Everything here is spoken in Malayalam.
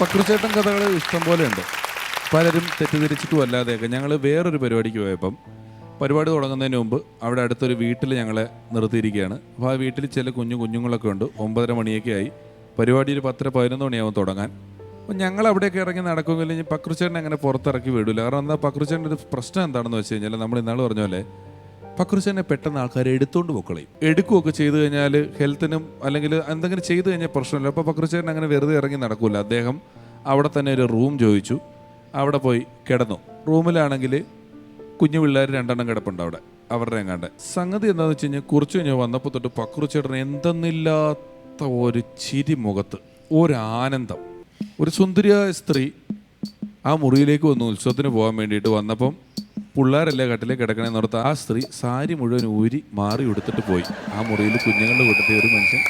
പക്രുചേട്ടൻ കഥകൾ ഇഷ്ടം പോലെ ഉണ്ട്. പലരും തെറ്റിദ്ധരിച്ചിട്ടും അല്ലാതെയൊക്കെ ഞങ്ങൾ വേറൊരു പരിപാടിക്ക് പോയപ്പം പരിപാടി തുടങ്ങുന്നതിന് മുമ്പ് അവിടെ അടുത്തൊരു വീട്ടിൽ ഞങ്ങളെ നിർത്തിയിരിക്കുകയാണ്. അപ്പോൾ ആ വീട്ടിൽ ചില കുഞ്ഞു കുഞ്ഞുങ്ങളൊക്കെ ഉണ്ട്. ഒമ്പതര മണിയൊക്കെ ആയി. പരിപാടി ഒരു പത്തര പതിനൊന്ന് മണിയാവും തുടങ്ങാൻ. അപ്പോൾ ഞങ്ങൾ അവിടെയൊക്കെ ഇറങ്ങി നടക്കുമെങ്കിൽ ഇനി പക്രുചേട്ടനെ അങ്ങനെ പുറത്തിറക്കി വിടില്ല കാരണം എന്താ പക്രുചേട്ടന്റെ ഒരു പ്രശ്നം എന്താണെന്ന് വെച്ച് കഴിഞ്ഞാൽ നമ്മൾ ഇന്നാൾ പറഞ്ഞ പോലെ പക്രുചേട്ടനെ പെട്ടെന്ന് ആൾക്കാർ എടുത്തുകൊണ്ട് പൊക്കളയും എടുക്കുകയൊക്കെ ചെയ്തു കഴിഞ്ഞാൽ ഹെൽത്തിനും അല്ലെങ്കിൽ എന്തെങ്കിലും ചെയ്തു കഴിഞ്ഞാൽ പ്രശ്നമില്ല. അപ്പോൾ പക്രുസേൻ അങ്ങനെ വെറുതെ ഇറങ്ങി നടക്കില്ല അദ്ദേഹം അവിടെ തന്നെ ഒരു റൂം ചോദിച്ചു. അവിടെ പോയി കിടന്നു. റൂമിലാണെങ്കിൽ കുഞ്ഞു പിള്ളേർ രണ്ടെണ്ണം കിടപ്പുണ്ട് അവിടെ. അവരുടെ എങ്ങാണ്ട്. സംഗതി എന്താണെന്ന് വെച്ച് കഴിഞ്ഞാൽ കുറച്ച് കഴിഞ്ഞ് വന്നപ്പോൾ തൊട്ട് പക്രുച്ചേട്ടൻ എന്തെന്നില്ലാത്ത ഒരു ചിരി മുഖത്ത് ഒരു ആനന്ദം ഒരു സുന്ദരിയായ സ്ത്രീ ആ മുറിയിലേക്ക് വന്നു ഉത്സവത്തിന് പോകാൻ വേണ്ടിയിട്ട് വന്നപ്പം പിള്ളേരല്ലേ കട്ടിലേക്ക് കിടക്കണേ ആ സ്ത്രീ സാരി മുഴുവൻ ഊരി മാറി എടുത്തിട്ട് പോയി. ആ മുറിയിൽ കുഞ്ഞുങ്ങളുടെ കൂട്ടത്തിൽ ഒരു മനുഷ്യൻ